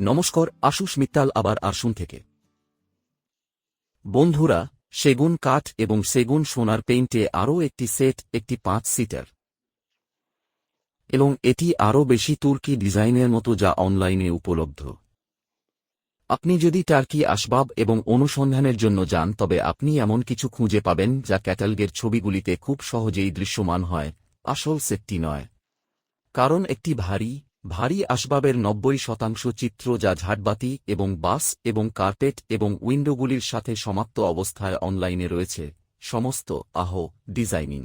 নমস্কার, আশুষ মিত্তাল আবার আসুন থেকে। বন্ধুরা, সেগুন কাঠ এবং সেগুন সোনার পেইন্টে আরও একটি সেট, একটি পাঁচ সিটার। এবং এটি আরও বেশি তুর্কি ডিজাইনের মতো যা অনলাইনে উপলব্ধ। আপনি যদি টার্কি আসবাব এবং অনুসন্ধানের জন্য যান, তবে আপনি এমন কিছু খুঁজে পাবেন যা ক্যাটালগের ছবিগুলিতে খুব সহজেই দৃশ্যমান হয়, আসল সেটটি নয়। কারণ একটি ভারী ভারী আসবাবের নব্বই শতাংশ চিত্র যা ঝাড়বাতি এবং বাস এবং কার্পেট এবং উইন্ডোগুলির সাথে সমাপ্ত অবস্থায় অনলাইনে রয়েছে। সমস্ত আহ ডিজাইনিং।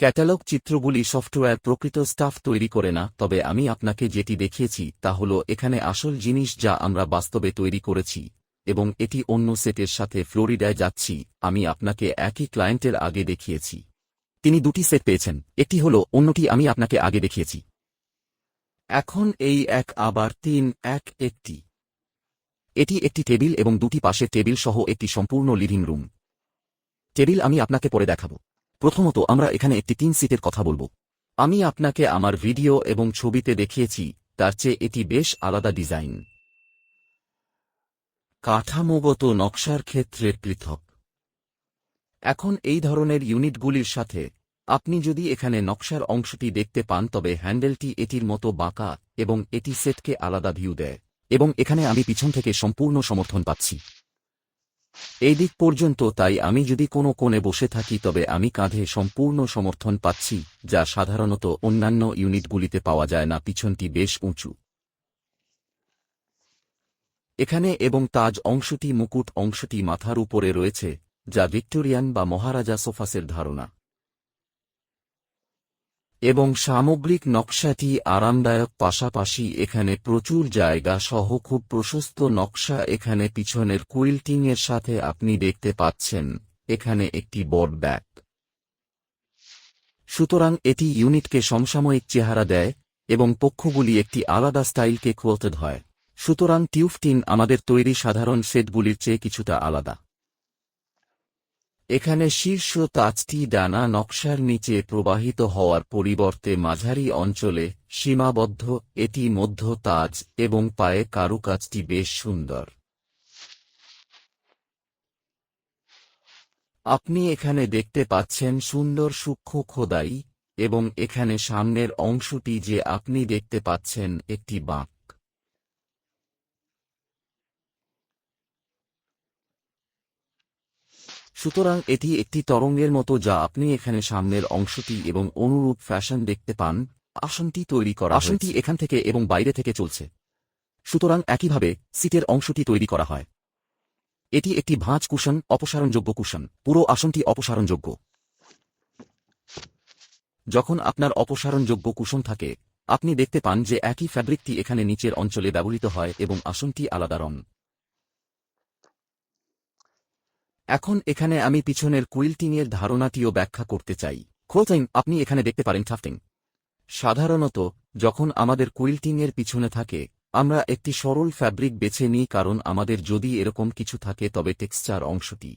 ক্যাটালগ চিত্রগুলি সফটওয়্যার প্রকৃত স্টাফ তৈরি করে না, তবে আমি আপনাকে যেটি দেখিয়েছি তা হল এখানে আসল জিনিস যা আমরা বাস্তবে তৈরি করেছি, এবং এটি অন্য সেটের সাথে ফ্লোরিডায় যাচ্ছি, আমি আপনাকে একই ক্লায়েন্টের আগে দেখিয়েছি। তিনি দুটি সেট পেয়েছেন, একটি হল, অন্যটি আমি আপনাকে আগে দেখিয়েছি। এখন এই এক, আবার তিন, এক, একটি। এটি একটি টেবিল এবং দুটি পাশে টেবিল সহ একটি সম্পূর্ণ লিভিং রুম। টেবিল আমি আপনাকে পরে দেখাব। প্রথমত আমরা এখানে একটি তিন সিটের কথা বলব। আমি আপনাকে আমার ভিডিও এবং ছবিতে দেখিয়েছি, তার চেয়ে এটি বেশ আলাদা ডিজাইন। কাঠামোগত নকশার ক্ষেত্রে পৃথক। এখন এই ধরনের ইউনিটগুলির সাথে আপনি যদি এখানে নকশার অংশটি দেখতে পান, তবে হ্যান্ডেলটি এটির মতো বাঁকা এবং এটি সেটকে আলাদা ভিউ দেয়, এবং এখানে আমি পিছন থেকে সম্পূর্ণ সমর্থন পাচ্ছি। এই দিক পর্যন্ত তাই আমি যদি কোনো কোণে বসে থাকি, তবে আমি কাঁধে সম্পূর্ণ সমর্থন পাচ্ছি, যা সাধারণত অন্যান্য ইউনিটগুলিতে পাওয়া যায় না, পিছনটি বেশ উঁচু। এখানে এবং তাজ অংশটি মুকুট অংশটি মাথার উপরে রয়েছে, যা ভিক্টোরিয়ান বা মহারাজা সোফাসের ধারণা। এবং সামগ্রিক নকশাটি আরামদায়ক পাশাপাশি এখানে প্রচুর জায়গা সহ খুব প্রশস্ত নকশা এখানে পিছনের কুইল্টিংয়ের সাথে আপনি দেখতে পাচ্ছেন, এখানে একটি বড় ব্যাগ সুতরাং এটি ইউনিটকে সমসাময়িক চেহারা দেয় এবং পক্ষগুলি একটি আলাদা স্টাইলকে কোয়ার্টেড হয়। সুতরাং টিউফটিন আমাদের তৈরি সাধারণ সেটগুলির চেয়ে কিছুটা আলাদা। এখানে শীর্ষ তাজটি ডানা নকশার নিচে প্রবাহিত হওয়ার পরিবর্তে মাঝারি অঞ্চলে সীমাবদ্ধ, এটি মধ্য তাজ এবং পায়ে কারুকাজটি বেশ সুন্দর। আপনি এখানে দেখতে পাচ্ছেন সুন্দর সূক্ষ্ম খোদাই এবং এখানে সামনের অংশটি যে আপনি দেখতে পাচ্ছেন একটি বাঁক। সুতরাং এটি একটি তরঙ্গের মতো যা আপনি এখানে সামনের অংশটি এবং অনুরূপ ফ্যাশন দেখতে পান। আসনটি তৈরি করা আসনটি এখান থেকে এবং বাইরে থেকে চলছে। সুতরাং একইভাবে সিটের অংশটি তৈরি করা হয়। এটি একটি ভাঁজ কুশন, অপসারণযোগ্য কুশন। পুরো আসনটি অপসারণযোগ্য। যখন আপনার অপসারণযোগ্য কুশন থাকে, আপনি দেখতে পান যে একই ফ্যাব্রিকটি এখানে নিচের অঞ্চলে ব্যবহৃত হয় এবং আসনটি আলাদা রং। এখন এখানে আমি পিছনের কুইল্টিংয়ের ধারণাটিও ব্যাখ্যা করতে চাই। খোলটাইম আপনি এখানে দেখতে পারেন টাফটিং সাধারণত, যখন আমাদের কুইল্টিংয়ের পিছনে থাকে, আমরা একটি সরল ফ্যাব্রিক বেছে নিই কারণ আমাদের যদি এরকম কিছু থাকে তবে টেক্সচার অংশটি।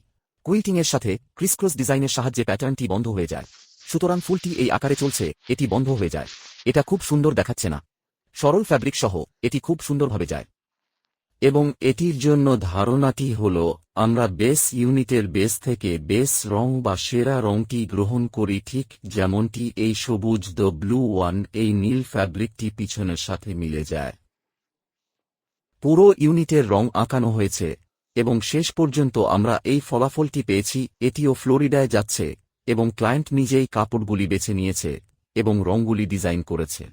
কুইল্টিংয়ের সাথে ক্রিসক্রস ডিজাইনের সাহায্যে প্যাটার্নটি বন্ধ হয়ে যায়। সুতরাং ফুলটি এই আকারে চলছে, এটি বন্ধ হয়ে যায়। এটা খুব সুন্দর দেখাচ্ছে না। সরল ফ্যাব্রিক সহ, এটি খুব সুন্দরভাবে যায়। এবং এটির জন্য ধারণাটি হল, আমরা বেস ইউনিটের বেস থেকে বেস রং বা সেরা রংটি গ্রহণ করি ঠিক যেমনটি এই সবুজ দ্য ব্লু ওয়ান এই নীল ফ্যাব্রিকটি পিছনের সাথে মিলে যায়। পুরো ইউনিটের রং আঁকানো হয়েছে, এবং শেষ পর্যন্ত আমরা এই ফলাফলটি পেয়েছি, এটিও ফ্লোরিডায় যাচ্ছে, এবং ক্লায়েন্ট নিজেই কাপড়গুলি বেছে নিয়েছে, এবং রংগুলি ডিজাইন করেছে।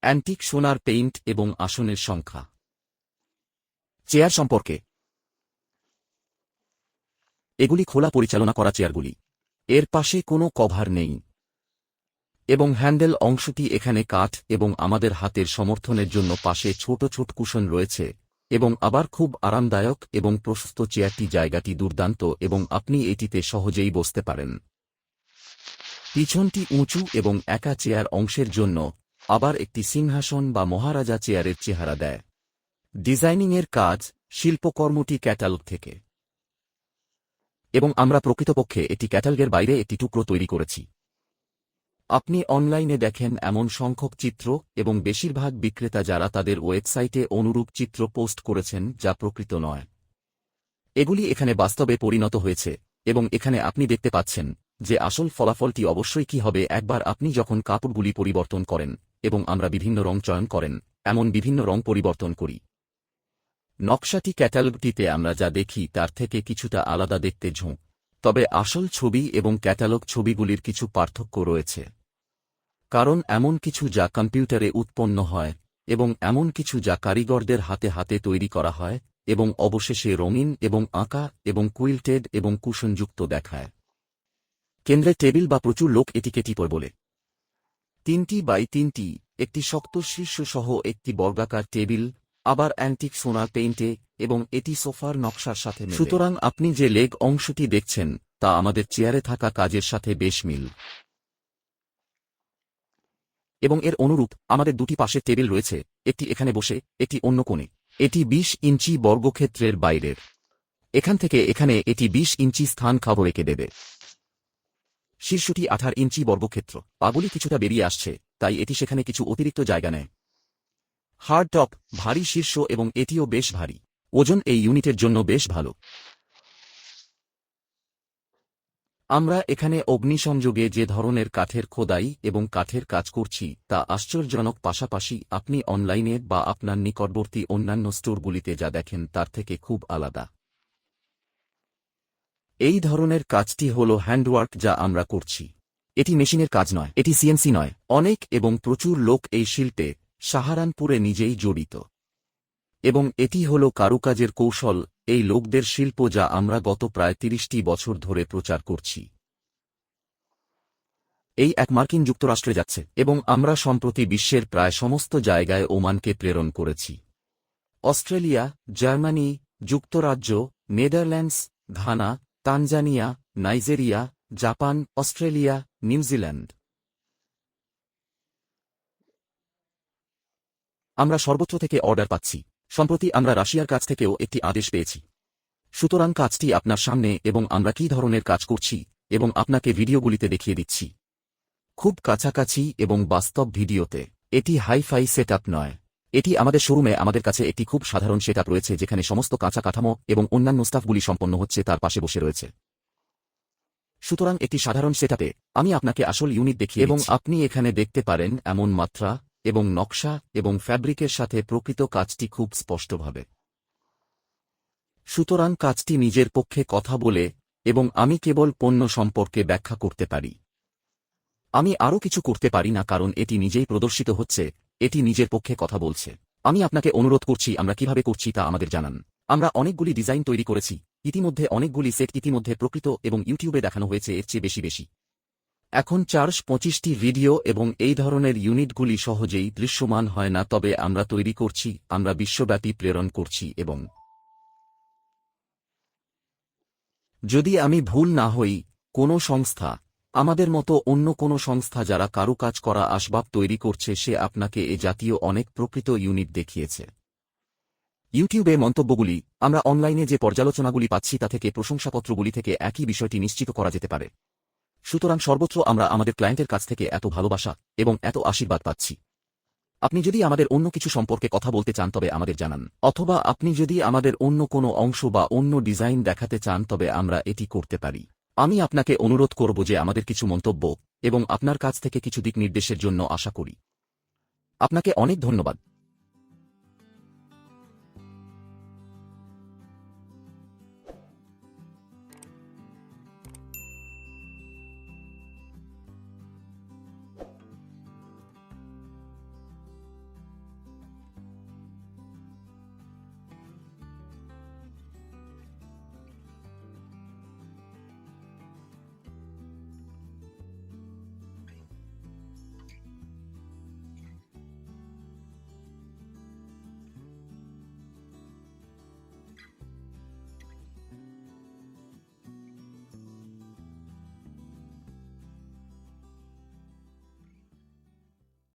অ্যান্টিক সোনার পেইন্ট এবং আসনের সংখ্যা। চেয়ার সম্পর্কে। এগুলি খোলা পরিচালনা করা চেয়ারগুলি। এর পাশে কোনো কভার নেই। এবং হ্যান্ডেল অংশটি এখানে কাঠ এবং আমাদের হাতের সমর্থনের জন্য পাশে ছোট ছোট কুশন রয়েছে। এবং আবার খুব আরামদায়ক এবং প্রশস্ত চেয়ারটি জায়গাটি দুর্দান্ত এবং আপনি এটিতে সহজেই বসতে পারেন। পিছনটি উঁচু এবং একা চেয়ার অংশের জন্য আবার একটি সিংহাসন বা মহারাজা চেয়ারের চেহারা দেয়। ডিজাইনিংয়ের কাজ শিল্পকর্মটি ক্যাটালগ থেকে। এবং আমরা প্রকৃতপক্ষে এটি ক্যাটালগের বাইরে একটি টুকরো তৈরি করেছি। আপনি অনলাইনে দেখেন এমন সংখ্যক চিত্র এবং বেশিরভাগ বিক্রেতা যারা তাদের ওয়েবসাইটে অনুরূপ চিত্র পোস্ট করেছেন যা প্রকৃত নয়। এগুলি এখানে বাস্তবে পরিণত হয়েছে এবং এখানে আপনি দেখতে পাচ্ছেন যে আসল ফলাফলটি অবশ্যই কি হবে একবার আপনি যখন কাপড়গুলি পরিবর্তন করেন। এবং আমরা বিভিন্ন রং চয়ন করেন, এমন বিভিন্ন রং পরিবর্তন করি। নকশাটি ক্যাটালগটিতে আমরা যা দেখি তার থেকে কিছুটা আলাদা দেখতে ঝোঁক তবে আসল ছবি এবং ক্যাটালগ ছবিগুলির কিছু পার্থক্য রয়েছে। কারণ এমন কিছু যা কম্পিউটারে উৎপন্ন হয় এবং এমন কিছু যা কারিগরদের হাতে হাতে তৈরি করা হয় এবং অবশেষে রঙিন এবং আঁকা এবং কুইল্টেড এবং কুশনযুক্ত দেখায়। কেন্দ্রে টেবিল বা প্রচুর লোক এটিকে টিপর বলে। তিনটি বাই তিনটি, একটি শক্ত শীর্ষ সহ একটি বর্গাকার টেবিল, আবার অ্যান্টিক সোনার পেইন্টে, এবং এটি সোফার নকশার সাথে সুতরাং আপনি যে লেগ অংশটি দেখছেন, তা আমাদের চেয়ারে থাকা কাজের সাথে বেশ মিল। এবং এর অনুরূপ, আমাদের দুটি পাশে টেবিল রয়েছে, একটি এখানে বসে, একটি অন্য কোণে। এটি ২০ ইঞ্চি বর্গক্ষেত্রের বাইরের। এখান থেকে এখানে এটি ২০ ইঞ্চি স্থান খাব রেখে দেবে। শীর্ষটি আঠার ইঞ্চি বর্গক্ষেত্র। পাগুলি কিছুটা বেরিয়ে আসছে, তাই এটি সেখানে কিছু অতিরিক্ত জায়গা নেয়। হার্ড টপ, ভারী শীর্ষ এবং এটিও বেশ ভারী। ওজন এই ইউনিটের জন্য বেশ ভালো। আমরা এখানে অগ্নিসংযোগে যে ধরনের কাঠের খোদাই এবং কাঠের কাজ করছি, তা আশ্চর্যজনক পাশাপাশি আপনি অনলাইনে বা আপনার নিকটবর্তী অন্যান্য স্টোরগুলিতে যা দেখেন তার থেকে খুব আলাদা। এই ধরনের কাজটি হল হ্যান্ডওয়ার্ক যা আমরা করছি। এটি মেশিনের কাজ নয়, এটি সিএনসি নয়। অনেক এবং প্রচুর লোক এই শিল্পে সাহারানপুরে নিজেই জড়িত। এবং এটি হল কারুকাজের কৌশল, এই লোকদের শিল্প যা আমরা গত প্রায় তিরিশটি বছর ধরে প্রচার করছি। এই এক মার্কিন যুক্তরাষ্ট্রে যাচ্ছে, এবং আমরা সম্প্রতি বিশ্বের প্রায় সমস্ত জায়গায় ওমানকে প্রেরণ করেছি। অস্ট্রেলিয়া, জার্মানি, যুক্তরাজ্য, Netherlands, Ghana Tanzania, Nigeria, Japan, Australia New Zealand আমরা সর্বত্র থেকে অর্ডার পাচ্ছি। সম্প্রতি আমরা রাশিয়ার কাছ থেকেও একটি আদেশ পেয়েছি। সুতরাং কাজটি আপনার সামনে এবং আমরা কী ধরনের কাজ করছি এবং আপনাকে ভিডিওগুলিতে দেখিয়ে দিচ্ছি। খুব কাছাকাছি এবং বাস্তব ভিডিওতে। এটি হাইফাই সেট নয়। এটি আমাদের শোরুমে আমাদের কাছে একটি খুব সাধারণ সেট রয়েছে যেখানে সমস্ত কাঁচা কাঠামো এবং অন্যান্য স্টাফগুলি সম্পন্ন হচ্ছে তার পাশে বসে রয়েছে। সুতরাং একটি সাধারণ সেটআপে আমি আপনাকে আসল ইউনিট দেখি এবং আপনি এখানে দেখতে পারেন এমন মাত্রা এবং নকশা এবং ফ্যাব্রিকের সাথে প্রকৃত কাজটি খুব স্পষ্টভাবে। সুতরাং কাজটি নিজের পক্ষে কথা বলে এবং আমি কেবল পণ্য সম্পর্কে ব্যাখ্যা করতে পারি। আমি আরও কিছু করতে পারি না কারণ এটি নিজেই প্রদর্শিত হচ্ছে। এটি নিজের পক্ষে কথা বলছে। আমি আপনাকে অনুরোধ করছি, আমরা কীভাবে করছি তা আমাদের জানান। আমরা অনেকগুলি ডিজাইন তৈরি করেছি। ইতিমধ্যে অনেকগুলি সেট ইতিমধ্যে প্রকৃত এবং ইউটিউবে দেখানো হয়েছে, এর চেয়ে বেশি বেশি। এখন চার্জ পঁচিশটি ভিডিও এবং এই ধরনের ইউনিটগুলি সহজেই দৃশ্যমান হয় না, তবে আমরা তৈরি করছি, আমরা বিশ্বব্যাপী প্রেরণ করছি এবং যদি আমি ভুল না হই, কোনো সংস্থা আমাদের মতো অন্য কোনো সংস্থা যারা কারুকাজ করা আসবাব তৈরি করছে, সে আপনাকে এ জাতীয় অনেক প্রকৃত ইউনিট দেখিয়েছে। ইউটিউবে মন্তব্যগুলি, আমরা অনলাইনে যে পর্যালোচনাগুলি পাচ্ছি তা থেকে প্রশংসাপত্রগুলি থেকে একই বিষয়টি নিশ্চিত করা যেতে পারে। সুতরাং সর্বত্র আমরা আমাদের ক্লায়েন্টের কাছ থেকে এত ভালোবাসা এবং এত আশীর্বাদ পাচ্ছি। আপনি যদি আমাদের অন্য কিছু সম্পর্কে কথা বলতে চান, তবে আমাদের জানান। অথবা আপনি যদি আমাদের অন্য কোনো অংশ বা অন্য ডিজাইন দেখাতে চান, তবে আমরা এটি করতে পারি। আমি আপনাকে অনুরোধ করব যে আমাদের কিছু মন্তব্য এবং আপনার কাছ থেকে কিছু দিক নির্দেশের জন্য আশা করি। আপনাকে অনেক ধন্যবাদ।